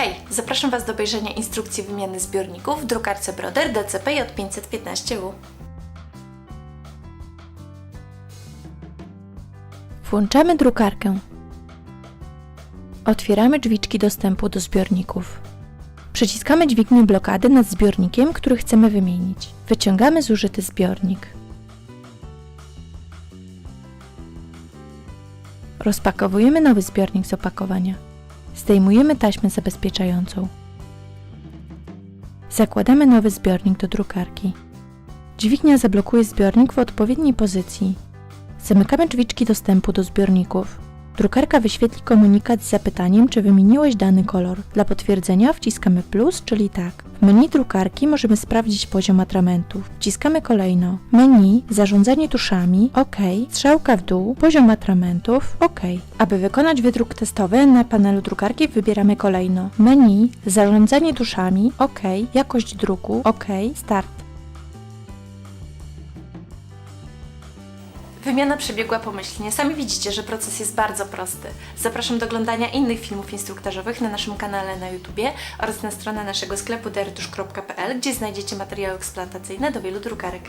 Hej, zapraszam Was do obejrzenia instrukcji wymiany zbiorników w drukarce Broder DCP J515U. Włączamy drukarkę. Otwieramy drzwiczki dostępu do zbiorników. Przyciskamy dźwignię blokady nad zbiornikiem, który chcemy wymienić. Wyciągamy zużyty zbiornik. Rozpakowujemy nowy zbiornik z opakowania. Zdejmujemy taśmę zabezpieczającą. Zakładamy nowy zbiornik do drukarki. Dźwignia zablokuje zbiornik w odpowiedniej pozycji. Zamykamy drzwiczki dostępu do zbiorników. Drukarka wyświetli komunikat z zapytaniem, czy wymieniłeś dany kolor. Dla potwierdzenia wciskamy plus, czyli tak. W menu drukarki możemy sprawdzić poziom atramentów. Wciskamy kolejno menu, zarządzanie tuszami, OK, strzałka w dół, poziom atramentów, OK. Aby wykonać wydruk testowy na panelu drukarki wybieramy kolejno menu, zarządzanie tuszami, OK, jakość druku, OK, start. Wymiana przebiegła pomyślnie. Sami widzicie, że proces jest bardzo prosty. Zapraszam do oglądania innych filmów instruktażowych na naszym kanale na YouTubie oraz na stronę naszego sklepu dertusz.pl, gdzie znajdziecie materiały eksploatacyjne do wielu drukarek.